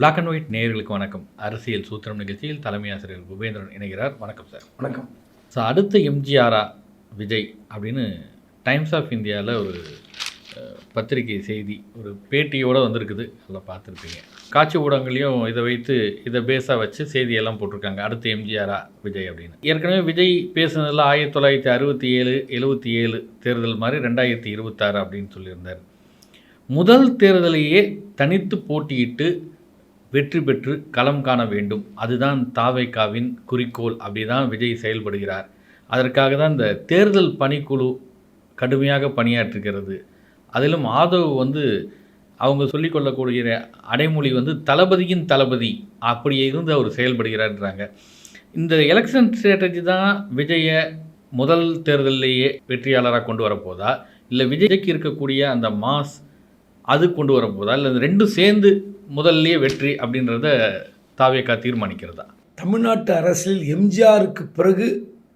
Black and white நேயர்களுக்கு வணக்கம். அரசியல் சூத்திரம் நிகழ்ச்சியில் தலைமை ஆசிரியர் குபேந்திரன் இணைகிறார். வணக்கம் சார் வணக்கம். ஸோ அடுத்த எம்ஜிஆரா விஜய் அப்படின்னு டைம்ஸ் ஆஃப் இந்தியாவில் ஒரு பத்திரிகை செய்தி ஒரு பேட்டியோடு வந்திருக்குது. அதில் பார்த்துருப்பீங்க. காட்சி ஊடகங்களையும் இதை வைத்து இதை பேஸாக வச்சு செய்தியெல்லாம் போட்டிருக்காங்க. அடுத்த எம்ஜிஆரா விஜய் அப்படின்னு. ஏற்கனவே விஜய் பேசுனதில் ஆயிரத்தி தொள்ளாயிரத்தி அறுபத்தி ஏழு எழுபத்தி ஏழு தேர்தல் மாதிரி ரெண்டாயிரத்தி இருபத்தாறு அப்படின்னு சொல்லியிருந்தார். முதல் தேர்தலையே தனித்து போட்டியிட்டு வெற்றி பெற்று களம் காண வேண்டும். அதுதான் தாவைக்காவின் குறிக்கோள். அப்படி தான் விஜய் செயல்படுகிறார். அதற்காக தான் இந்த தேர்தல் பணிக்குழு கடுமையாக பணியாற்றுகிறது. அதிலும் ஆதவ் வந்து அவங்க சொல்லிக்கொள்ளக்கூடிய அடைமொழி வந்து தளபதியின் தளபதி அப்படி இருந்து அவர் செயல்படுகிறார்ன்றாங்க. இந்த எலெக்ஷன் ஸ்ட்ராட்டஜி தான் விஜயை முதல் தேர்தலிலேயே வெற்றியாளராக கொண்டு வரப்போதா? இல்லை விஜய்க்கு இருக்கக்கூடிய அந்த மாஸ் அது கொண்டு வரப்போதா இல்லை ரெண்டும் சேர்ந்து முதல்லையே வெற்றி அப்படின்றத தாவேக்கா தீர்மானிக்கிறதா? தமிழ்நாட்டு அரசியல் எம்ஜிஆருக்கு பிறகு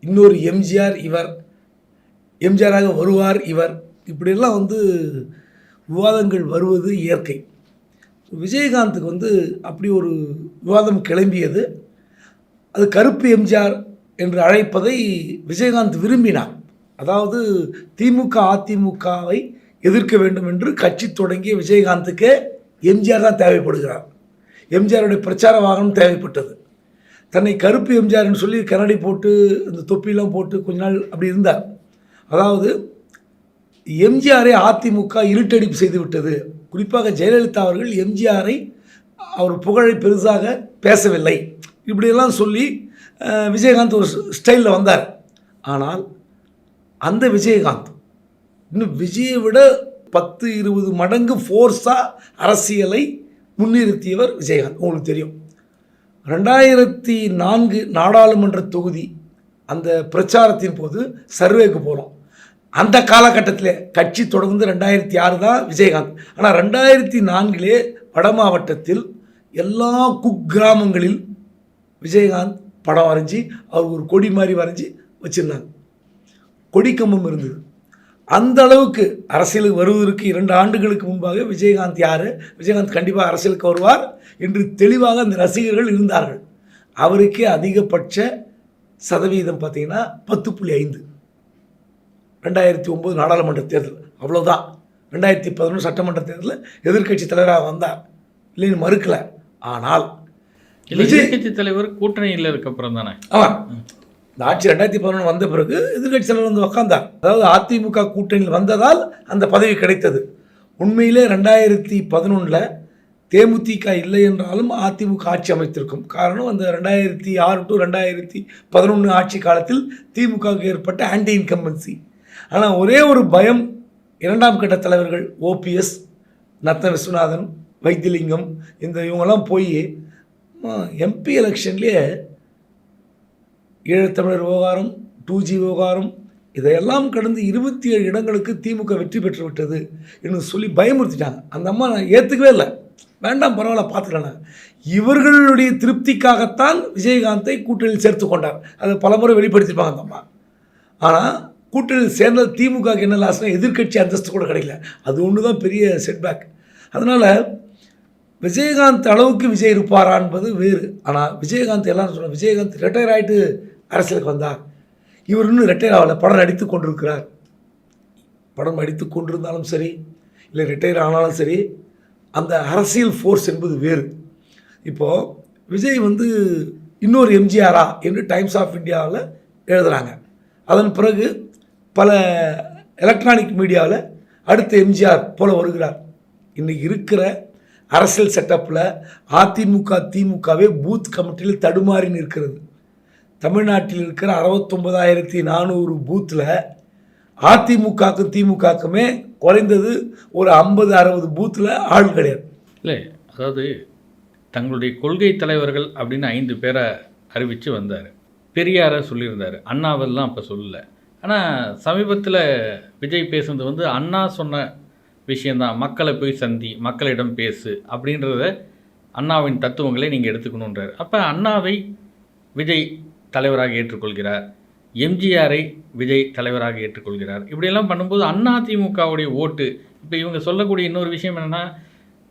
இன்னொரு எம்ஜிஆர் இவர் எம்ஜிஆராக வருவார் இவர். இப்படியெல்லாம் வந்து விவாதங்கள் வருவது இயற்கை. விஜயகாந்துக்கு வந்து அப்படி ஒரு விவாதம் கிளம்பியது. அது கருப்பு எம்ஜிஆர் என்று அழைப்பதை விஜயகாந்த் விரும்பினார். அதாவது திமுக அதிமுகவை எதிர்க்க வேண்டும் என்று கட்சி தொடங்கிய விஜயகாந்துக்கு எம்ஜிஆர் தான் தேவைப்படுகிறார். எம்ஜிஆருடைய பிரச்சார வாகனம் தேவைப்பட்டது. தன்னை கருப்பு எம்ஜிஆர்னு சொல்லி கண்ணாடி போட்டு இந்த தொப்பிலாம் போட்டு கொஞ்ச நாள் அப்படி இருந்தார். அதாவது எம்ஜிஆரை அதிமுக இருட்டடிப்பு செய்து விட்டது. குறிப்பாக ஜெயலலிதா அவர்கள் எம்ஜிஆரை அவர் புகழை பெருசாக பேசவில்லை. இப்படியெல்லாம் சொல்லி விஜயகாந்த் ஒரு ஸ்டைலில் வந்தார். ஆனால் அந்த விஜயகாந்த் இன்னும் விஜயை விட பத்து இருபது மடங்கு ஃபோர்ஸாக அரசியலை முன்னிறுத்தியவர் விஜயகாந்த். உங்களுக்கு தெரியும். ரெண்டாயிரத்தி நான்கு நாடாளுமன்ற தொகுதி அந்த பிரச்சாரத்தின் போது சர்வேக்கு போகிறோம் அந்த காலகட்டத்தில் கட்சி தொடர்ந்து ரெண்டாயிரத்தி ஆறு தான் விஜயகாந்த். ஆனால் ரெண்டாயிரத்தி நான்கிலே வட மாவட்டத்தில் எல்லா குக்கிராமங்களில் விஜயகாந்த் படம் வரைஞ்சி அவர் ஒரு கொடி மாதிரி வரைஞ்சி வச்சுருந்தாங்க. கொடிக்கம்பம் இருந்தது. அந்த அளவுக்கு அரசியலுக்கு வருவதற்கு இரண்டு ஆண்டுகளுக்கு முன்பாக விஜயகாந்த் யார்? விஜயகாந்த் கண்டிப்பாக அரசியலுக்கு வருவார் என்று தெளிவாக அந்த ரசிகர்கள் இருந்தார்கள். அவருக்கே அதிகபட்ச சதவீதம் பார்த்தீங்கன்னா பத்து புள்ளி ஐந்து. ரெண்டாயிரத்தி ஒம்பது நாடாளுமன்ற தேர்தல். அவ்வளோதான் ரெண்டாயிரத்தி பதினொன்று சட்டமன்ற தேர்தலில் எதிர்க்கட்சி தலைவராக வந்தார். இல்லைன்னு மறுக்கலை. ஆனால் எதிர்கட்சி தலைவர் கூட்டணியில் இருக்க அப்புறம் தானே? ஆமாம் இந்த ஆட்சி ரெண்டாயிரத்தி பதினொன்று வந்த பிறகு எதிர்கட்சி வந்து உக்காந்தார். அதாவது அதிமுக கூட்டணியில் வந்ததால் அந்த பதவி கிடைத்தது. உண்மையிலே ரெண்டாயிரத்தி பதினொன்றில் தேமுதிக இல்லை என்றாலும் அதிமுக ஆட்சி அமைத்திருக்கும். காரணம் அந்த ரெண்டாயிரத்தி ஆறு டு ரெண்டாயிரத்தி பதினொன்று ஆட்சி காலத்தில் திமுகவுக்கு ஏற்பட்ட ஆன்டி இன்கம்பன்சி ஆனால் ஒரே ஒரு பயம் இரண்டாம் கட்ட தலைவர்கள் ஓபிஎஸ் நத்த விஸ்வநாதன் வைத்திலிங்கம் இந்த இவங்கெல்லாம் போய் எம்பி எலெக்ஷன்லேயே ஈழத்தமிழர் விவகாரம் டூ ஜி விவகாரம் இதையெல்லாம் கடந்து இருபத்தி ஏழு இடங்களுக்கு திமுக வெற்றி பெற்று விட்டது என்று சொல்லி பயமுறுத்திட்டாங்க. அந்த அம்மா நான் ஏற்றுக்கவே இல்லை. வேண்டாம் பரவாயில்ல பார்த்துக்கலாம் இவர்களுடைய திருப்திக்காகத்தான் விஜயகாந்தை கூட்டணியில் சேர்த்து கொண்டார். அதை பலமுறை வெளிப்படுத்தியிருப்பாங்க அந்த அம்மா. ஆனால் கூட்டணியில் சேர்ந்த திமுக என்ன லாஸ்னா எதிர்க்கட்சி அந்தஸ்து கூட கிடைக்கல. அது ஒன்று தான் பெரிய செட்பேக் அதனால் விஜயகாந்த் அளவுக்கு விஜய் இருப்பாரா என்பது வேறு. ஆனால் விஜயகாந்த் எல்லாரும் சொல்ல விஜயகாந்த் ரிட்டையர் ஆகிட்டு அரசியலுக்கு வந்தார். இவர் இன்னும் ரிட்டையர் ஆகலை படம் நடித்து கொண்டிருக்கிறார். படம் நடித்து கொண்டிருந்தாலும் சரி இல்லை ரிட்டையர் ஆனாலும் சரி அந்த அரசியல் ஃபோர்ஸ் என்பது வேறு. இப்போது விஜய் வந்து இன்னொரு எம்ஜிஆரா என்று டைம்ஸ் ஆஃப் இந்தியாவில் எழுதுகிறாங்க அதன் பிறகு பல எலக்ட்ரானிக் மீடியாவில் அடுத்த எம்ஜிஆர் போல வருகிறார். இன்றைக்கி இருக்கிற அரசியல் செட்டப்பில் அதிமுக திமுகவே பூத் கமிட்டியில் தடுமாறி நிற்கிறது. தமிழ்நாட்டில் இருக்கிற அறுபத்தொம்பதாயிரத்தி நானூறு பூத்தில் அதிமுகவுக்கும் திமுகவுக்குமே குறைந்தது ஒரு ஐம்பது அறுபது பூத்தில் ஆள் கிடையாது. இல்லை அதாவது தங்களுடைய கொள்கை தலைவர்கள் அப்படின்னு ஐந்து பேரை அறிவித்து வந்தார். பெரியாரை சொல்லியிருந்தார். அண்ணாவெல்லாம் அப்போ சொல்லலை. ஆனால் சமீபத்தில் விஜய் பேசுனது வந்து அண்ணா சொன்ன விஷயந்தான் மக்களை போய் சந்தி மக்களிடம் பேசு அப்படின்றத அண்ணாவின் தத்துவங்களை நீங்கள் எடுத்துக்கணுன்றார் அப்போ அண்ணாவை விஜய் தலைவராக ஏற்றுக்கொள்கிறார். எம்ஜிஆரை விஜய் தலைவராக ஏற்றுக்கொள்கிறார். இப்படியெல்லாம் பண்ணும்போது அண்ணா திமுகவுடைய ஓட்டு இப்போ இவங்க சொல்லக்கூடிய இன்னொரு விஷயம் என்னென்னா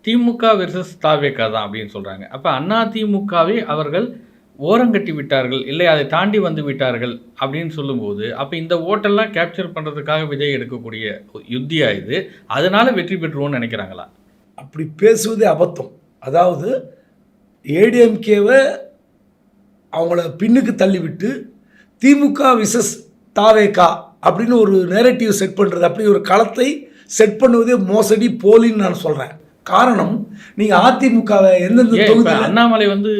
திமுக வெர்சஸ் தாவேகா தான் அப்படின்னு சொல்கிறாங்க அப்போ அண்ணா திமுகவை அவர்கள் ஓரங்கட்டி விட்டார்கள் இல்லை அதை தாண்டி வந்து விட்டார்கள் அப்படின்னு சொல்லும்போது அப்போ இந்த ஓட்டெல்லாம் கேப்சர் பண்ணுறதுக்காக விஜய் எடுக்கக்கூடிய யுத்தியாக இது? அதனால் வெற்றி பெற்றுவோம்னு நினைக்கிறாங்களா? அப்படி பேசுவதே அபத்தம். அதாவது ஏடிஎம்கேவை அவங்கள பின்னுக்கு தள்ளிவிட்டு திமுக விசஸ் தாவேகா அப்படின்னு ஒரு நேரட்டிவ் செட் பண்ணுறது அப்படி ஒரு களத்தை செட் பண்ணுவதே மோசடி போலின்னு நான் சொல்கிறேன் காரணம் நீங்கள் அதிமுகவை எந்தெந்த தொகுதியில் அண்ணாமலை வந்து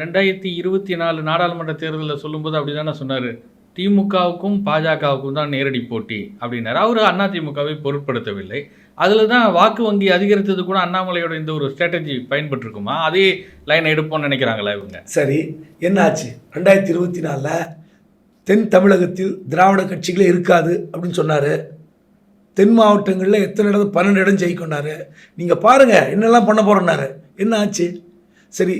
ரெண்டாயிரத்தி இருபத்தி நாலு நாடாளுமன்ற தேர்தலில் சொல்லும்போது அப்படி தானே சொன்னார். திமுகவுக்கும் பாஜகவுக்கும் தான் நேரடி போட்டி அப்படின்னாரு. அவர் அண்ணா திமுகவை பொருட்படுத்தவில்லை. அதில் தான் வாக்கு வங்கி அதிகரித்தது கூட அண்ணாமலையோட இந்த ஒரு ஸ்ட்ராட்டஜி பயன்பட்டிருக்குமா? அதே லைன் எடுப்போம்னு நினைக்கிறாங்களா இவங்க? சரி என்னாச்சு? ரெண்டாயிரத்தி இருபத்தி நாலில் தென் தமிழகத்தில் திராவிட கட்சிகளே இருக்காது அப்படின்னு சொன்னார். தென் மாவட்டங்களில் எத்தனை இடம் பன்னெண்டு இடம் ஜெயிக்கொண்டார் நீங்கள் பாருங்கள் என்னெல்லாம் பண்ண போகிறோன்னாரு என்ன ஆச்சு? சரி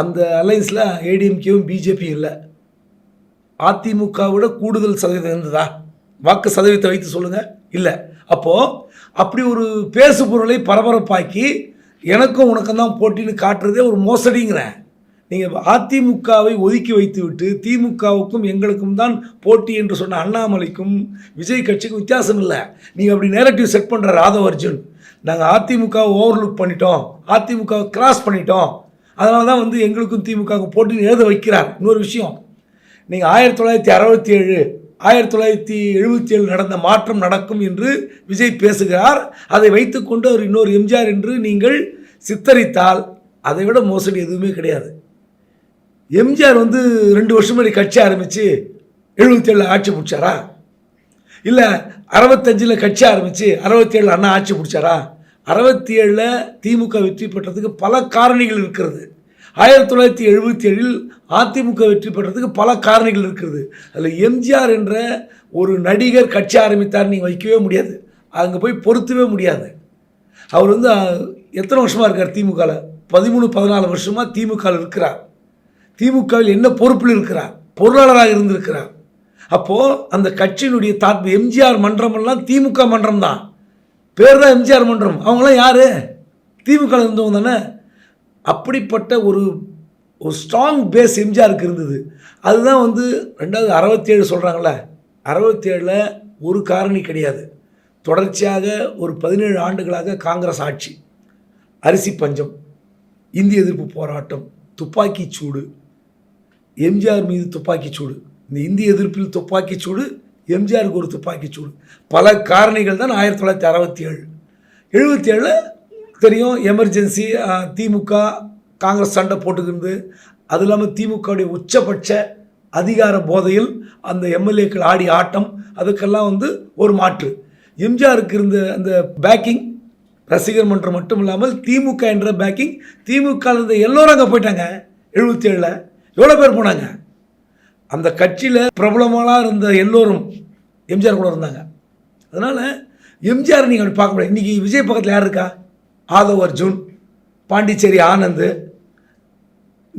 அந்த அலைன்ஸில் ஏடிஎம்கேவும் பிஜேபியும் இல்லை. அதிமுகவோட கூடுதல் சதவீதம் இருந்ததா? வாக்கு சதவீதத்தை வைத்து சொல்லுங்கள் இல்லை. அப்போது அப்படி ஒரு பேசு பொருளை பரபரப்பாக்கி எனக்கும் உனக்கும் தான் போட்டின்னு காட்டுறதே ஒரு மோசடிங்கிறேன். நீங்கள் அதிமுகவை ஒதுக்கி வைத்துவிட்டு திமுகவுக்கும் எங்களுக்கும் தான் போட்டி என்று சொன்ன அண்ணாமலைக்கும் விஜய் கட்சிக்கும் வித்தியாசம் இல்லை. நீங்கள் அப்படி நேரட்டிவ் செட் பண்ணுற ராதவ அர்ஜுன் நாங்கள் அதிமுகவை ஓவர்லுக் பண்ணிட்டோம் அதிமுகவை கிராஸ் பண்ணிட்டோம். அதனால தான் வந்து எங்களுக்கும் திமுகவுக்கும் போட்டின்னு எழுத வைக்கிறார். இன்னொரு விஷயம் நீங்கள் ஆயிரத்தி தொள்ளாயிரத்தி அறுபத்தி ஏழு ஆயிரத்தி தொள்ளாயிரத்தி எழுபத்தி ஏழு நடந்த மாற்றம் நடக்கும் என்று விஜய் பேசுகிறார். அதை வைத்துக்கொண்டு அவர் இன்னொரு எம்ஜிஆர் என்று நீங்கள் சித்தரித்தால் அதை விட மோசடி எதுவுமே கிடையாது. எம்ஜிஆர் வந்து ரெண்டு வருஷம் முன்னாடி கட்சி ஆரம்பித்து எழுபத்தி ஏழில் ஆட்சி பிடிச்சாரா? இல்லை அறுபத்தஞ்சில் கட்சி ஆரம்பித்து அறுபத்தி ஏழில் அண்ணா ஆட்சி பிடிச்சாரா? அறுபத்தி ஏழில் திமுக வெற்றி பெற்றதுக்கு பல காரணிகள் இருக்கிறது. ஆயிரத்தி தொள்ளாயிரத்தி எழுபத்தி ஏழில் அதிமுக வெற்றி பெற்றதுக்கு பல காரணிகள் இருக்கிறது. அதில் எம்ஜிஆர் என்ற ஒரு நடிகர் கட்சி ஆரம்பித்தார் நீங்கள் வைக்கவே முடியாது. அங்கே போய் பொருத்தவே முடியாது. அவர் வந்து எத்தனை வருஷமாக இருக்கார் திமுகவில் பதிமூணு பதினாலு வருஷமாக திமுகவில் இருக்கிறார். திமுகவில் என்ன பொறுப்பில் இருக்கிறார்? பொருளாளராக இருந்திருக்கிறார். அப்போது அந்த கட்சியினுடைய தாக்கு எம்ஜிஆர் மன்றமெல்லாம் திமுக மன்றம் தான் பேர் தான் எம்ஜிஆர் மன்றம். அவங்களாம் யார்? திமுக இருந்தவங்க தானே? அப்படிப்பட்ட ஒரு ஒரு ஸ்ட்ராங் பேஸ் எம்ஜிஆருக்கு இருந்தது. அதுதான் வந்து ரெண்டாவது அறுபத்தேழு சொல்கிறாங்களே அறுபத்தேழில் ஒரு காரணி கிடையாது. தொடர்ச்சியாக ஒரு பதினேழு ஆண்டுகளாக காங்கிரஸ் ஆட்சி. அரிசி பஞ்சம் இந்திய எதிர்ப்பு போராட்டம் துப்பாக்கி சூடு. எம்ஜிஆர் மீது துப்பாக்கி சூடு. இந்த இந்திய எதிர்ப்பில் துப்பாக்கி சூடு எம்ஜிஆருக்கு ஒரு துப்பாக்கி சூடு. பல காரணிகள் தான் ஆயிரத்தி தொள்ளாயிரத்தி அறுபத்தி ஏழு எழுபத்தி ஏழில் தெரியும் எமர்ஜென்சி திமுக காங்கிரஸ் சண்டை போட்டுக்கிறது அது இல்லாமல் திமுகவுடைய உச்சபட்ச அதிகார போதையில் அந்த எம்எல்ஏக்கள் ஆடி ஆட்டம் அதுக்கெல்லாம் வந்து ஒரு மாற்று. எம்ஜிஆருக்கு இருந்த அந்த பேக்கிங் ரசிகர் மன்றம் மட்டும் இல்லாமல் திமுக என்ற பேக்கிங் திமுக இருந்த எல்லோரும் அங்கே போயிட்டாங்க எழுபத்தி ஏழில் எவ்வளோ பேர் போனாங்க? அந்த கட்சியில் பிரபலமாக இருந்த எல்லோரும் எம்ஜிஆர் கூட இருந்தாங்க. அதனால் எம்ஜிஆர் நீங்கள் அப்படி பார்க்க முடியாது. இன்றைக்கி விஜய் பக்கத்தில் யார் இருக்கா? ஆதவ் அர்ஜுன் பாண்டிச்சேரி ஆனந்து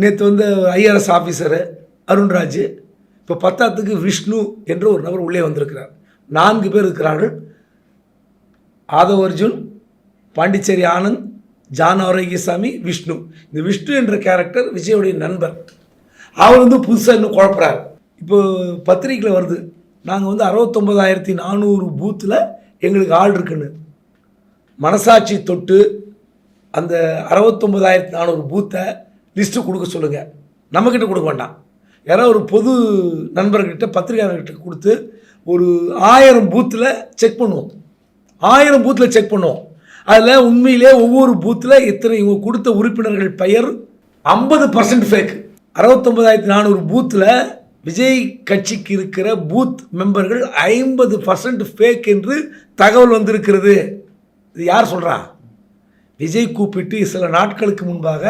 நேற்று வந்து ஐஆர்எஸ் ஆஃபீஸரு அருண்ராஜ் இப்போ பத்தாத்துக்கு விஷ்ணு என்ற ஒரு நபர் உள்ளே வந்திருக்கிறார். நான்கு பேர் இருக்கிறார்கள். ஆதவ் அர்ஜுன் பாண்டிச்சேரி ஆனந்த் ஜான் ஆரோக்கியசாமி விஷ்ணு. இந்த விஷ்ணு என்ற கேரக்டர் விஜயோடைய நண்பர். அவர் வந்து புதுசாக இன்னும் குழப்புறார். இப்போ பத்திரிக்கையில் வருது. நாங்கள் வந்து அறுபத்தொம்பதாயிரத்தி நானூறு பூத்தில் எங்களுக்கு ஆள் இருக்குன்னு. மனசாட்சி தொட்டு அந்த அறுபத்தொம்பதாயிரத்தி நானூறு பூத்தை லிஸ்ட்டு கொடுக்க சொல்லுங்கள் நம்மக்கிட்ட கொடுக்க வேண்டாம். யாரோ ஒரு பொது நண்பர்கிட்ட பத்திரிகையாளர்கிட்ட கொடுத்து ஒரு ஆயிரம் பூத்தில் செக் பண்ணுவோம். ஆயிரம் பூத்தில் செக் பண்ணுவோம். அதில் உண்மையிலே ஒவ்வொரு பூத்தில் எத்தனை இவங்க கொடுத்த உறுப்பினர்கள் பெயர்? ஐம்பது பர்சன்ட் ஃபேக் அறுபத்தொம்பதாயிரத்தி நானூறு பூத்தில் விஜய் கட்சிக்கு இருக்கிற பூத் மெம்பர்கள் ஐம்பது பர்சன்ட் ஃபேக் என்று தகவல் வந்திருக்கிறது. இது யார் சொல்கிறா விஜய் கூப்பிட்டு சில நாட்களுக்கு முன்பாக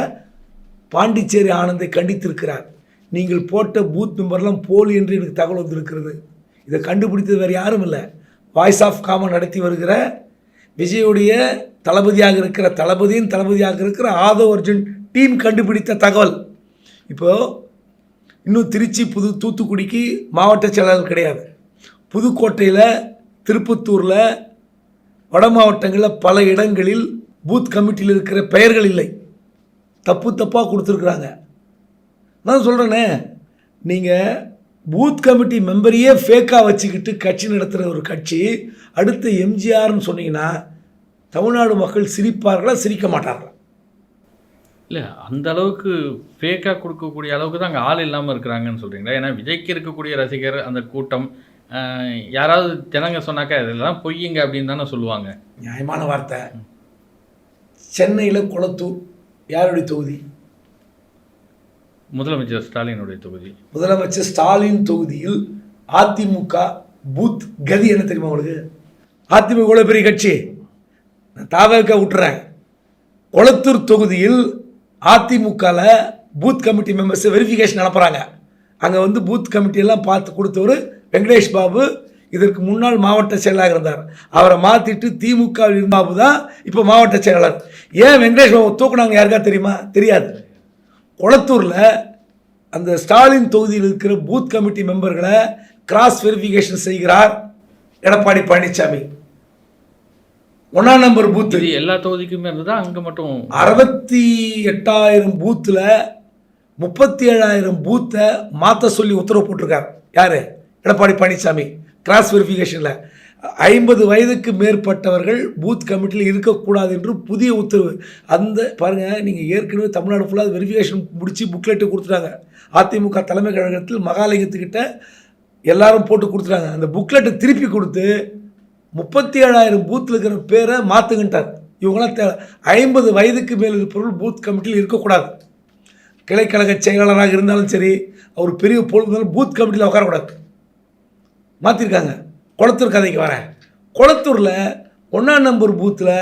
பாண்டிச்சேரி ஆனந்தை கண்டித்திருக்கிறார். நீங்கள் போட்ட பூத் மெம்பர்லாம் போலி என்று எனக்கு தகவல் வந்திருக்கிறது. இதை கண்டுபிடித்தது வேறு யாரும் இல்லை. வாய்ஸ் ஆஃப் காமன் நடத்தி வருகிற விஜயுடைய தளபதியாக இருக்கிற தளபதியின் தளபதியாக இருக்கிற ஆதவ் அர்ஜுன் டீம் கண்டுபிடித்த தகவல். இப்போது இன்னும் திருச்சி புது தூத்துக்குடிக்கு மாவட்ட செயலாளர் கிடையாது. புதுக்கோட்டையில் திருப்பத்தூரில் வட மாவட்டங்களில் பல இடங்களில் பூத் கமிட்டியில் இருக்கிற பெயர்கள் இல்லை. தப்பு தப்பாக கொடுத்துருக்குறாங்க. நான் சொல்கிறேனே நீங்கள் பூத் கமிட்டி மெம்பரையே ஃபேக்காக வச்சுக்கிட்டு கட்சி நடத்துகிற ஒரு கட்சி அடுத்து எம்ஜிஆர்னு சொன்னீங்கன்னா தமிழ்நாடு மக்கள் சிரிப்பார்களா சிரிக்க மாட்டார்களா? இல்லை அந்த அளவுக்கு ஃபேக்காக கொடுக்கக்கூடிய அளவுக்கு தான் அங்கே ஆள் இல்லாமல் இருக்கிறாங்கன்னு சொல்கிறீங்களா ஏன்னா விஜய்க்கு இருக்கக்கூடிய ரசிகர் அந்த கூட்டம் யாராவது ஜனங்க சொன்னாக்கா இதெல்லாம் பொய்யுங்க அப்படின்னு தானே சொல்லுவாங்க. நியாயமான வார்த்தை. சென்னையில் குளத்தூர் யாருடைய தொகுதி? முதலமைச்சர் ஸ்டாலினுடைய தொகுதி. முதலமைச்சர் ஸ்டாலின் தொகுதியில் அதிமுக பூத் கதி என்ன தெரியுமா உங்களுக்கு? அதிமுக இவ்வளோ பெரிய கட்சி? நான் தாவேக்க விட்டுறேன். கொளத்தூர் தொகுதியில் அதிமுகவில் பூத் கமிட்டி மெம்பர்ஸ் வெரிஃபிகேஷன் அனுப்புகிறாங்க அங்கே வந்து பூத் கமிட்டியெல்லாம் பார்த்து கொடுத்தவர் வெங்கடேஷ் பாபு இதற்கு முன்னாள் மாவட்ட செயலாளர் இருந்தார். அவரை மாற்றிட்டு திமுக பாபு தான் இப்போ மாவட்ட செயலாளர். ஏன் வெங்கடேஷ் பாபு தூக்குனாங்க யாருக்கா தெரியுமா? தெரியாது. கொளத்தூரில் அந்த ஸ்டாலின் தொகுதியில் இருக்கிற பூத் கமிட்டி மெம்பர்களை கிராஸ் வெரிஃபிகேஷன் செய்கிறார் எடப்பாடி பழனிசாமி ஒன்றாம் நம்பர் பூத்து. எல்லா தொகுதிக்குமே இருந்ததா? அங்கே மட்டும். அறுபத்தி எட்டாயிரம் பூத்தில் முப்பத்தி ஏழாயிரம் பூத்தை மாற்ற சொல்லி உத்தரவு போட்டிருக்கார். யார்? எடப்பாடி பழனிசாமி கிராஸ் வெரிஃபிகேஷனில் ஐம்பது வயதுக்கு மேற்பட்டவர்கள் பூத் கமிட்டியில் இருக்கக்கூடாது என்று புதிய உத்தரவு. அந்த பாருங்கள் நீங்கள் ஏற்கனவே தமிழ்நாடு ஃபுல்லாக வெரிஃபிகேஷன் முடித்து புக்லெட்டு கொடுத்துட்டாங்க. அதிமுக தலைமை கழகத்தில் மகாலிங்கத்துக்கிட்ட எல்லாரும் போட்டு கொடுத்துட்டாங்க. அந்த புக்லெட்டை திருப்பி கொடுத்து முப்பத்தி ஏழாயிரம் பூத்தில் இருக்கிற பேரை மாற்றுங்கன்ட்டார் இவங்களாம் தே ஐம்பது வயதுக்கு மேல் இருப்பவர்கள் பூத் கமிட்டியில் இருக்கக்கூடாது. கிளைக்கழக செயலாளராக இருந்தாலும் சரி அவர் பெரிய பொழுது பூத் கமிட்டியில் உட்காரக்கூடாது. மாற்றிருக்காங்க குளத்தூர் கதைக்கு வரேன். குளத்தூரில் ஒன்றாம் நம்பர் பூத்தில்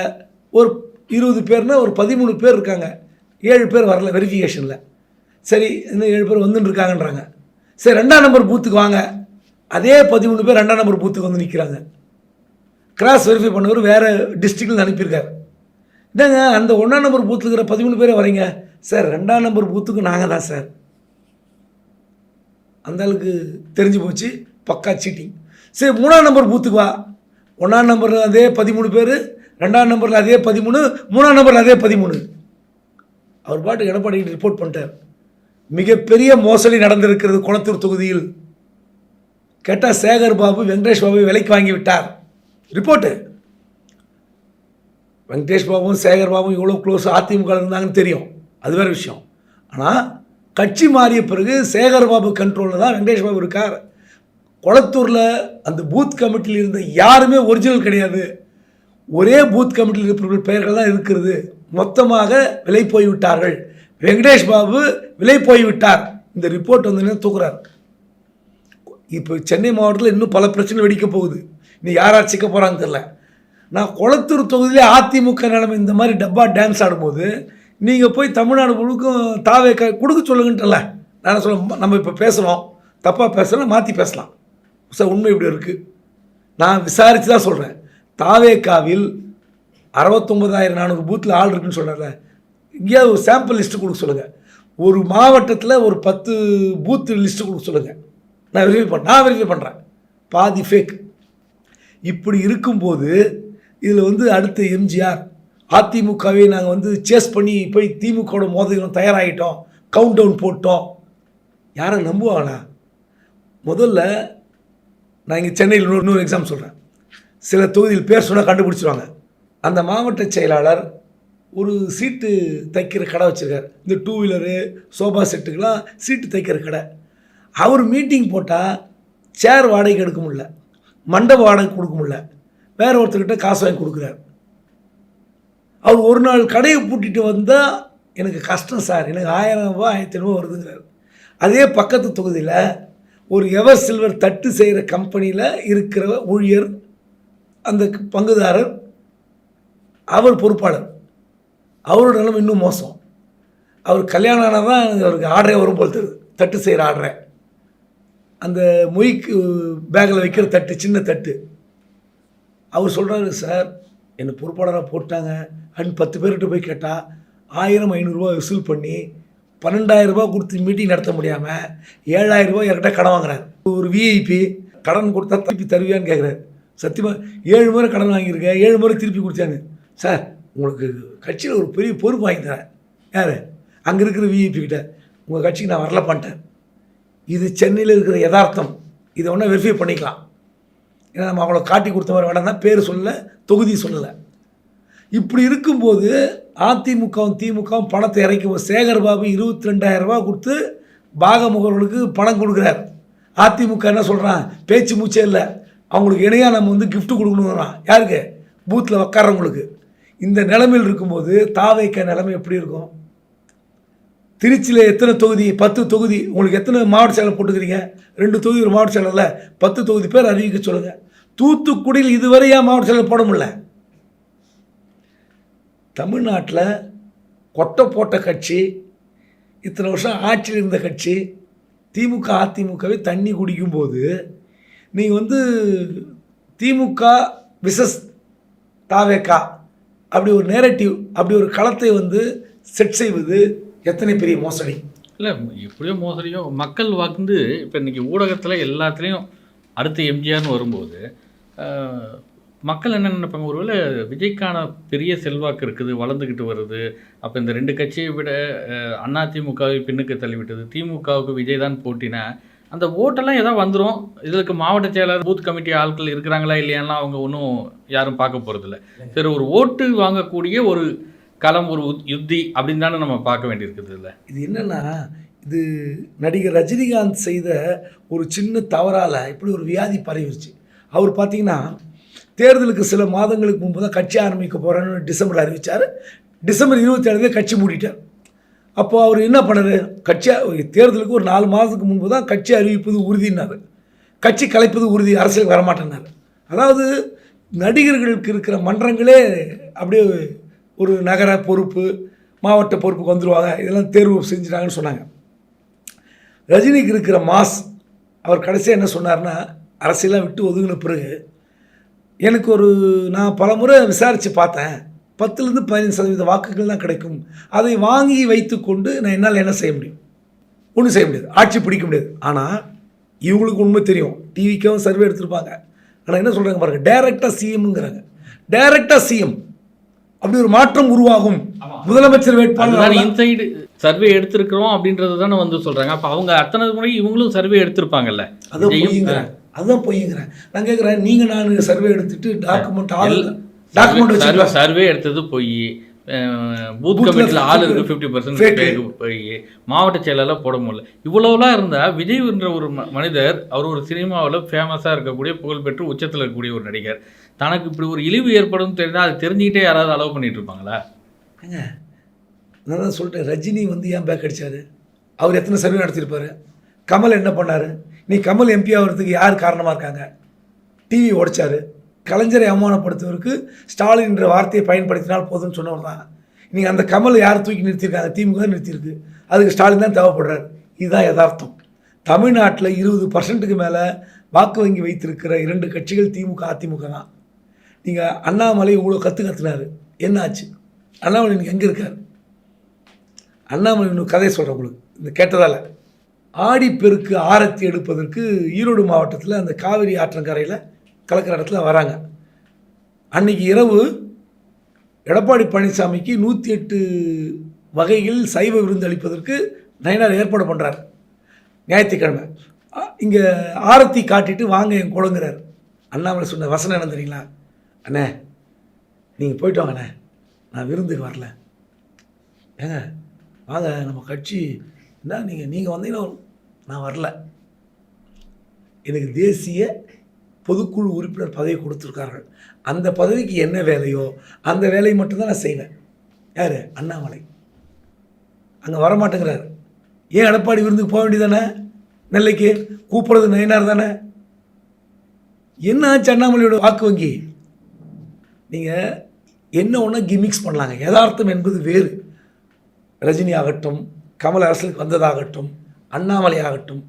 ஒரு இருபது பேர்னா ஒரு பதிமூணு பேர் இருக்காங்க. ஏழு பேர் வரல வெரிஃபிகேஷனில் சரி இன்னும் ஏழு பேர் வந்துன்னு இருக்காங்கன்றாங்க சரி ரெண்டாம் நம்பர் பூத்துக்கு வாங்க. அதே பதிமூணு பேர் ரெண்டாம் நம்பர் பூத்துக்கு வந்து நிற்கிறாங்க கிராஸ் வெரிஃபை பண்ணவர் வேறு டிஸ்ட்ரிக்டில் அனுப்பியிருக்கார். என்னங்க அந்த ஒன்றாம் நம்பர் பூத்தில் இருக்கிற பதிமூணு பேரே வரீங்க? சார் ரெண்டாம் நம்பர் பூத்துக்கு நாங்கள் தான் சார். அந்த அளவுக்கு தெரிஞ்சு போச்சு. பக்கா சீட்டிங் சரி மூணாம் நம்பர் பூத்துக்கு வா. ஒன்றாம் நம்பரில் அதே பதிமூணு பேர் ரெண்டாம் நம்பரில் அதே பதிமூணு மூணாம் நம்பரில் அதே பதிமூணு. அவர் பாட்டுக்கு எடப்பாடி ரிப்போர்ட் பண்ணிட்டார். மிகப்பெரிய மோசடி நடந்திருக்கிறது குளத்தூர் தொகுதியில். கேட்டால் சேகர் பாபு வெங்கடேஷ் பாபு விலைக்கு வாங்கி விட்டார். ரிப்போர்ட்டு வெங்கடேஷ் பாபுவும் சேகர் பாபும் இவ்வளோ க்ளோஸ் அதிமுக இருந்தாங்கன்னு தெரியும். அது வேறு விஷயம். ஆனால் கட்சி மாறிய பிறகு சேகர் பாபு கண்ட்ரோலில் தான் வெங்கடேஷ் பாபு இருக்கார். குளத்தூரில் அந்த பூத் கமிட்டியில் இருந்த யாருமே ஒரிஜினல் கிடையாது. ஒரே பூத் கமிட்டியில் இருப்பவர்கள் பெயர்கள் தான் இருக்கிறது. மொத்தமாக விலை போய்விட்டார்கள். வெங்கடேஷ் பாபு விலை போய்விட்டார். இந்த ரிப்போர்ட் வந்து தூக்குறார்? இப்போ சென்னை மாவட்டத்தில் இன்னும் பல பிரச்சனை வெடிக்க போகுது. நீ யார் சிக்க போகிறான்னு தெரில நான் குளத்தூர் தொகுதியிலே அதிமுக நிலைமை இந்த மாதிரி டப்பா டான்ஸ் ஆடும்போது நீங்கள் போய் தமிழ்நாடு முழுக்கும் தாவே க கொடுக்க சொல்லுங்கன்றல நான் சொல்ல நம்ம இப்போ பேசுகிறோம் தப்பாக பேசலாம் மாற்றி பேசலாம். சார் உண்மை இப்படி இருக்குது நான் விசாரித்து தான் சொல்கிறேன் தாவேக்காவில் அறுபத்தொம்பதாயிரம் நானூறு பூத்தில் ஆள் இருக்குன்னு சொல்கிறேன் எங்கேயாவது ஒரு சாம்பிள் லிஸ்ட்டு கொடுக்க சொல்லுங்கள் ஒரு மாவட்டத்தில் ஒரு பத்து பூத்து லிஸ்ட்டு கொடுக்க சொல்லுங்கள் நான் வெரிஃபை பண்ண நான் வெரிஃபை பண்ணுறேன் பாதி ஃபேக் இப்படி இருக்கும்போது இதில் வந்து அடுத்த எம்ஜிஆர் அதிமுகவே நாங்கள் வந்து சேஸ் பண்ணி போய் திமுகவோட மோதலும் தயாராகிட்டோம். கவுண்ட் டவுன் போட்டோம். யாரை நம்புவாங்களா முதல்ல நான் இங்கே சென்னையில் இன்னொரு இன்னொரு எக்ஸாம் சொல்கிறேன் சில தொகுதியில் பேர் சொன்னால் கண்டுபிடிச்சிருவாங்க. அந்த மாவட்ட செயலாளர் ஒரு சீட்டு தைக்கிற கடை வச்சுருக்கார். இந்த டூ வீலரு சோஃபா செட்டுக்கெலாம் சீட்டு தைக்கிற கடை. அவர் மீட்டிங் போட்டால் சேர் வாடகைக்கு எடுக்க முடில மண்டப வாடகை கொடுக்க முடில வேற ஒருத்தர்கிட்ட காசு வாங்கி கொடுக்குறாரு. அவர் ஒரு நாள் கடையை பூட்டிட்டு வந்தால் எனக்கு கஷ்டம் சார். எனக்கு ஆயிரம் ரூபாய் ஆயிரத்தி ஐநூறுபா வருதுங்கிறார். அதே பக்கத்து தொகுதியில் ஒரு எவர் சில்வர் தட்டு செய்கிற கம்பெனியில் இருக்கிற ஊழியர் அந்த பங்குதாரர் அவர் பொறுப்பாளர். அவரோட நிலைமை இன்னும் மோசம். அவர் கல்யாணம் ஆனால் தான் அவருக்கு ஆர்டரே வரும் போல் தருது தட்டு செய்கிற ஆர்டரை. அந்த மொய்க்கு பேக்கில் வைக்கிற தட்டு சின்ன தட்டு. அவர் சொல்கிறாரு சார் என்னை பொறுப்பாளராக போட்டாங்க. அண்ட் பத்து பேர்கிட்ட போய் கேட்டால் ஆயிரம் ஐநூறுரூவா வசூல் பண்ணி பன்னெண்டாயிரம் ரூபா கொடுத்து மீட்டிங் நடத்த முடியாமல் ஏழாயிரம் ரூபாய் என்கிட்ட கடன் வாங்குறாரு. ஒரு விஐபி கடன் கொடுத்தா திருப்பி தருவியான்னு கேட்குறாரு சத்தியமாக ஏழு முறை கடன் வாங்கியிருக்கேன் ஏழு முறை திருப்பி கொடுத்தாங்க சார் உங்களுக்கு கட்சியில் ஒரு பெரிய பொறுப்பு வாங்கி தரேன். யார்? அங்கே இருக்கிற விஐபி கிட்ட. உங்கள் கட்சிக்கு நான் வரல பண்ணிட்டேன். இது சென்னையில் இருக்கிற யதார்த்தம். இதை ஒன்றா வெரிஃபை பண்ணிக்கலாம். ஏன்னா நம்ம அவங்கள காட்டி கொடுத்த மாதிரி வேணாம் தான் பேர் சொல்லலை தொகுதி சொல்லலை. இப்படி இருக்கும்போது அதிமுகவும் திமுகவும் பணத்தை இறக்கி சேகர் பாபு இருபத்தி ரெண்டாயிரம் ரூபா கொடுத்து பாகமுகர்களுக்கு பணம் கொடுக்குறார். அதிமுக என்ன சொல்கிறான் பேச்சு மூச்சே இல்லை. அவங்களுக்கு இணையாக நம்ம வந்து கிஃப்ட் கொடுக்கணுங்கிறான் யாருக்கு? பூத்தில் உக்காரவங்களுக்கு இந்த நிலைமையில் இருக்கும்போது தாவைக்க நிலைமை எப்படி இருக்கும்? திருச்சியில் எத்தனை தொகுதி? பத்து தொகுதி. உங்களுக்கு எத்தனை மாவட்ட செயலர் போட்டுக்கிறீங்க? ரெண்டு தொகுதி ஒரு மாவட்ட செயலரில் பத்து தொகுதி பேர் அறிவிக்க சொல்லுங்கள் தூத்துக்குடியில் இதுவரை ஏன் மாவட்ட செயலர் போட முடியல. தமிழ்நாட்டில் கொட்டை போட்ட கட்சி இத்தனை வருஷம் ஆட்சியில் இருந்த கட்சி திமுக அதிமுகவே தண்ணி குடிக்கும்போது நீங்கள் வந்து திமுக விசஸ் தாவேக்கா அப்படி ஒரு நேரட்டிவ் அப்படி ஒரு களத்தை வந்து செட் செய்வது எத்தனை பெரிய மோசடி? இல்லை எப்படியோ மோசடியோ மக்கள் வந்து இப்போ இன்றைக்கி ஊடகத்தில் எல்லாத்துலேயும் அடுத்து எம்ஜிஆர்னு வரும்போது மக்கள் என்ன நினைப்பாங்க? ஒருவேளை விஜய்க்கான பெரிய செல்வாக்கு இருக்குது வளர்ந்துக்கிட்டு வருது அப்போ இந்த ரெண்டு கட்சியை விட அண்ணா திமுகவை பின்னுக்கு தள்ளிவிட்டது. திமுகவுக்கு விஜய் தான் போட்டினா. அந்த ஓட்டெல்லாம் ஏதாவது வந்துடும் இதற்கு மாவட்ட செயலர் பூத் கமிட்டி ஆட்கள் இருக்கிறாங்களா இல்லையானா அவங்க ஒன்றும் யாரும் பார்க்க போகிறதில்ல சரி ஒரு ஓட்டு வாங்கக்கூடிய ஒரு களம் ஒரு உத்- யுத்தி அப்படின்னு தானே நம்ம பார்க்க வேண்டியிருக்குது இல்லை இது என்னென்னா இது நடிகர் ரஜினிகாந்த் செய்த ஒரு சின்ன தவறால் இப்படி ஒரு வியாதி பரவிருச்சு. அவர் பார்த்தீங்கன்னா தேர்தலுக்கு சில மாதங்களுக்கு முன்பு தான் கட்சி ஆரம்பிக்க போகிறேன்னு டிசம்பர் அறிவித்தார் டிசம்பர் இருபத்தி ஏழுலேயே கட்சி மூடிட்டார். அப்போது அவர் என்ன பண்ணாரு? கட்சி தேர்தலுக்கு ஒரு நாலு மாதத்துக்கு முன்பு தான் கட்சி அறிவிப்பது உறுதினார் கட்சி கலைப்பது உறுதி அரசியல் வரமாட்டேனார் அதாவது நடிகர்களுக்கு இருக்கிற மன்றங்களே அப்படியே ஒரு நகர பொறுப்பு மாவட்ட பொறுப்புக்கு வந்துடுவாங்க இதெல்லாம் தேர்வு செஞ்சுட்டாங்கன்னு சொன்னாங்க. ரஜினிக்கு இருக்கிற மாஸ் அவர் கடைசியாக என்ன சொன்னார்னா அரசியலாம் விட்டு ஒதுங்கின பிறகு எனக்கு ஒரு நான் பல முறை விசாரித்து பார்த்தேன். பத்துலேருந்து பதினஞ்சு சதவீத வாக்குகள் தான் கிடைக்கும். அதை வாங்கி வைத்துக்கொண்டு நான் என்னால் என்ன செய்ய முடியும்? ஒன்றும் செய்ய முடியாது. ஆட்சி பிடிக்க முடியாது. ஆனால் இவங்களுக்கு உண்மை தெரியும். டிவிக்கும் சர்வே எடுத்திருப்பாங்க. ஆனால் என்ன சொல்கிறாங்க பாருங்கள் டைரெக்டாக சிஎம்ங்கிறாங்க டைரெக்டாக சிஎம் அப்படி ஒரு மாற்றம் உருவாகும். முதலமைச்சர் வேட்பாளர் இன்சைடு சர்வே எடுத்திருக்கிறோம் அப்படின்றது தானே வந்து சொல்றாங்க. அப்ப அவங்க அத்தனை முறை இவங்களும் சர்வே எடுத்திருப்பாங்கல்ல. பொய்யுங்கிறேன் அதுதான் பொய்யுங்கிறேன் நான் கேட்குறேன் நீங்கள் நான் சர்வே எடுத்துட்டு டாக்குமெண்ட் ஆள் டாக்குமெண்ட் வச்சுருக்கேன் சர்வே எடுத்தது போய். பூத் கமிட்டியில் ஆள் 50 இருக்கு ஃபிஃப்டி பர்சன்ட். போய். மாவட்ட செயலாளர் போட முடியல. இவ்வளவுலாம் இருந்தா விஜய் என்ற ஒரு மனிதர் அவர் ஒரு சினிமாவில் ஃபேமஸாக இருக்கக்கூடிய புகழ்பெற்று உச்சத்தில் இருக்கக்கூடிய ஒரு நடிகர். தனக்கு இப்படி ஒரு இழிவு ஏற்படும் தெரிஞ்சா அது தெரிஞ்சுக்கிட்டே யாராவது அலோவ் பண்ணிட்டு இருப்பாங்களா? ஏங்க நான் தான் சொல்லிட்டேன் ரஜினி வந்து ஏன் பேக் அடிச்சாரு? அவர் எத்தனை சர்வே நடத்தியிருப்பாரு கமல் என்ன பண்ணார்? நீ கமல் எம்பி ஆகிறதுக்கு யார் காரணமாக இருக்காங்க? டிவி உடைச்சார். கலைஞரை அவமானப்படுத்துவதற்கு ஸ்டாலின் என்ற வார்த்தையை பயன்படுத்தினால் போதும்னு சொன்னவர் தான். நீங்கள் அந்த கமலை யார் தூக்கி நிறுத்தியிருக்காங்க திமுக தான் நிறுத்தியிருக்கு. அதுக்கு ஸ்டாலின் தான் தேவைப்படுறார். இதுதான் யதார்த்தம். தமிழ்நாட்டில் இருபது பர்சன்ட்டுக்கு மேலே வாக்கு வங்கி வைத்திருக்கிற இரண்டு கட்சிகள் திமுக அதிமுக தான். நீங்கள் அண்ணாமலை இவ்வளோ கற்று கத்துனாரு. என்ன ஆச்சு அண்ணாமலை இன்னைக்கு எங்கே இருக்கார்? அண்ணாமலை இன்னும் கதையை சொல்கிறேன் உங்களுக்கு. இந்த கேட்டதால். ஆடிப்பெருக்கு ஆரத்தி எடுப்பதற்கு ஈரோடு மாவட்டத்தில் அந்த காவிரி ஆற்றங்கரையில் கலக்கிற இடத்துல வராங்க. அன்னைக்கு இரவு எடப்பாடி பழனிசாமிக்கு நூற்றி எட்டு வகைகளில் சைவ விருந்து அளிப்பதற்கு நயனார் ஏற்பாடு பண்ணுறார் ஞாயிற்றுக்கிழமை. இங்கே ஆரத்தி காட்டிட்டு வாங்க என் குழங்குறார் அண்ணாமலை சொன்ன வசனம் என்ன தெரியுங்களா? அண்ணே நீங்கள் போயிட்டு வாங்கண்ணே நான் விருந்துக்கு வரல. ஏங்க வாங்க நம்ம கட்சி என்ன நீங்கள் நீங்கள் வந்தீங்கன்னா நான் வரல. எனக்கு தேசிய பொதுக்குழு உறுப்பினர் பதவி கொடுத்துருக்கார்கள். அந்த பதவிக்கு என்ன வேலையோ அந்த வேலையை மட்டும்தான் நான் செய்வேன். யார்? அண்ணாமலை. அங்கே வரமாட்டேங்கிறார். ஏன் எடப்பாடி விருந்துக்கு போக வேண்டியதானே நெல்லைக்கு கூப்பிட்றது நயினார் தானே? என்ன ஆச்சு அண்ணாமலையோட வாக்கு வங்கி? நீங்கள் என்ன ஒன்றா கிமிக்ஸ் பண்ணலாங்க. யதார்த்தம் என்பது வேறு. ரஜினி ஆகட்டும் கமல் அரசுக்கு வந்ததாகட்டும் அண்ணாமலை ஆகட்டும்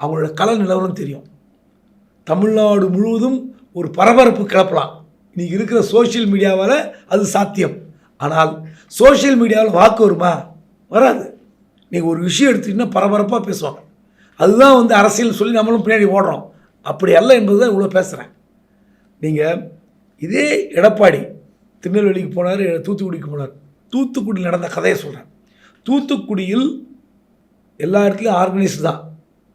அவங்களோட கல நிலவரம் தெரியும். தமிழ்நாடு முழுவதும் ஒரு பரபரப்பு கிளப்பலாம். இன்றைக்கி இருக்கிற சோஷியல் மீடியாவால் அது சாத்தியம். ஆனால் சோஷியல் மீடியாவில் வாக்கு வருமா? வராது. நீங்கள் ஒரு விஷயம் எடுத்தீங்கன்னா பரபரப்பாக பேசுவாங்க. அதுதான் வந்து அரசியல் சொல்லி நம்மளும் பின்னாடி ஓடுறோம். அப்படி அல்ல என்பது தான் இவ்வளோ பேசுகிறேன் நீங்கள் இதே எடப்பாடி திருநெல்வேலிக்கு போனார் தூத்துக்குடிக்கு போனார். தூத்துக்குடி நடந்த கதையை சொல்கிறேன் தூத்துக்குடியில் எல்லா இடத்துலையும் ஆர்கனைஸ் தான்.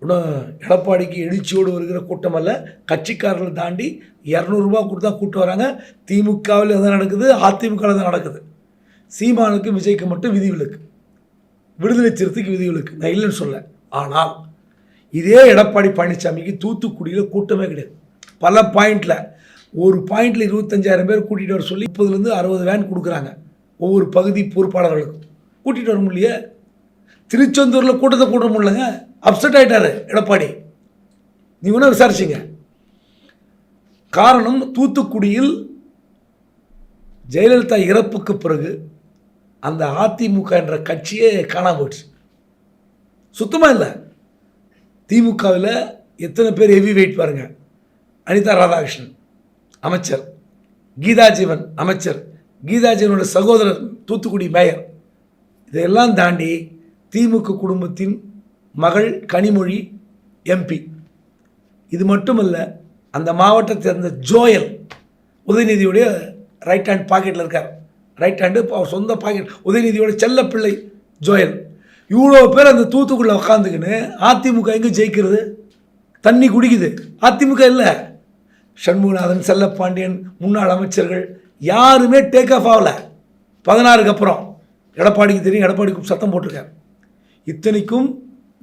இன்னும் எடப்பாடிக்கு எழுச்சியோடு வருகிற கூட்டம் அல்ல. கட்சிக்காரர்களை தாண்டி இரநூறுபா கொடுத்தா கூட்டு வராங்க. திமுகவில் தான் நடக்குது? அதிமுகவில் தான் நடக்குது? சீமானுக்கு விஜய்க்கு மட்டும் விதிவிலக்கு விடுதலை சிறுத்தைக்கு விதிவிலக்கு நான் இல்லைன்னு சொல்ல ஆனால் இதே எடப்பாடி பழனிசாமிக்கு தூத்துக்குடியில் கூட்டமே கிடையாது. பல பாயிண்டில் ஒரு பாயிண்டில் இருபத்தஞ்சாயிரம் பேர் கூட்டிகிட்டு வர சொல்லி முப்பதுலேருந்து அறுபது வேன் கொடுக்குறாங்க. ஒவ்வொரு பகுதி பொறுப்பாளர்களுக்கும். கூட்டிகிட்டு வர முடியல திருச்செந்தூரில் கூட்டத்தை கூட்ட முடியலங்க? அப்செட் ஆகிட்டாரு எடப்பாடி. நீ வேணா விசாரிச்சிங்க. காரணம் தூத்துக்குடியில் ஜெயலலிதா இறப்புக்கு பிறகு அந்த அதிமுக என்ற கட்சியே காணாம போயிடுச்சு. சுத்தமாக இல்லை. திமுகவில் எத்தனை பேர் ஹெவி வெயிட் பாருங்க. அனிதா ராதாகிருஷ்ணன் அமைச்சர். கீதா ஜீவன் அமைச்சர். கீதா ஜீவனோட சகோதரர் தூத்துக்குடி மேயர். இதையெல்லாம் தாண்டி திமுக குடும்பத்தின் மகள் கனிமொழி எம்பி. இது மட்டுமல்ல அந்த மாவட்டத்தை சேர்ந்த ஜோயல் உதயநிதியுடைய ரைட் ஹேண்ட் பாக்கெட்டில் இருக்கார். ரைட் ஹேண்டு அவர் சொந்த பாக்கெட் உதயநிதியோட செல்லப்பிள்ளை ஜோயல். இவ்வளோ பேர் அந்த தூத்துக்குள்ளே உக்காந்துக்கின்னு அதிமுக எங்கே ஜெயிக்கிறது? தண்ணி குடிக்குது. அதிமுக இல்லை. சண்முகநாதன் செல்லப்பாண்டியன் முன்னாள் அமைச்சர்கள் யாருமே டேக் ஆஃப் ஆகலை. பதினாறுக்கு அப்புறம். எடப்பாடிக்கு தெரியும் எடப்பாடிக்கு சத்தம் போட்டிருக்கார். இத்தனைக்கும்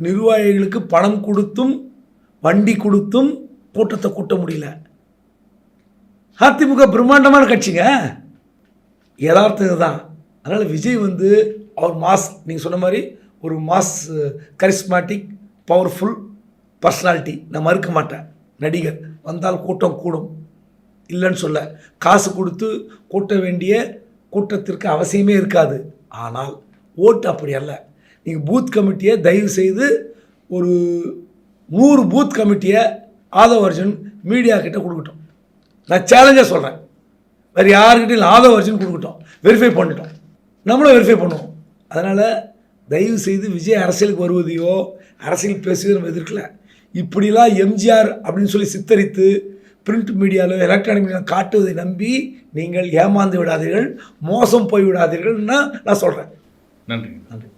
நிர்வாகிகளுக்கு பணம் கொடுத்தும் வண்டி கொடுத்தும் கூட்டத்தை கூட்ட முடியல. அதிமுக பிரம்மாண்டமான கட்சிங்க. யதார்த்தம் தான் அதனால் விஜய் வந்து அவர் மாஸ் நீங்கள் சொன்ன மாதிரி ஒரு மாஸ் கரிஸ்மாட்டிக் பவர்ஃபுல் பர்சனாலிட்டி நான் மறுக்க மாட்டேன். நடிகர். வந்தால் கூட்டம் கூடும். இல்லைன்னு சொல்ல. காசு கொடுத்து கூட்ட வேண்டிய கூட்டத்திற்கு அவசியமே இருக்காது. ஆனால் ஓட்டு அப்படி அல்ல. நீங்கள் பூத் கமிட்டியை தயவு செய்து ஒரு நூறு பூத் கமிட்டியை ஆதவ அர்ஜுன் மீடியா கிட்ட கொடுக்கட்டும். நான் சேலஞ்சாக சொல்கிறேன் வேறு யாருக்கிட்டையும் ஆதவ அர்ஜுன் கொடுக்கட்டும். வெரிஃபை பண்ணிட்டோம். நம்மளும் வெரிஃபை பண்ணுவோம். அதனால் தயவு செய்து விஜய் அரசியலுக்கு வருவதையோ அரசியல் பேசுவதையோ நம்ம எதிர்க்கல. இப்படிலாம் எம்ஜிஆர் அப்படின்னு சொல்லி சித்தரித்து பிரிண்ட் மீடியாவில் எலக்ட்ரானிக் மீடியாவில் காட்டுவதை நம்பி நீங்கள் ஏமாந்து விடாதீர்கள் மோசம் போய் விடாதீர்கள்னா நான் சொல்கிறேன் நன்றி நன்றி.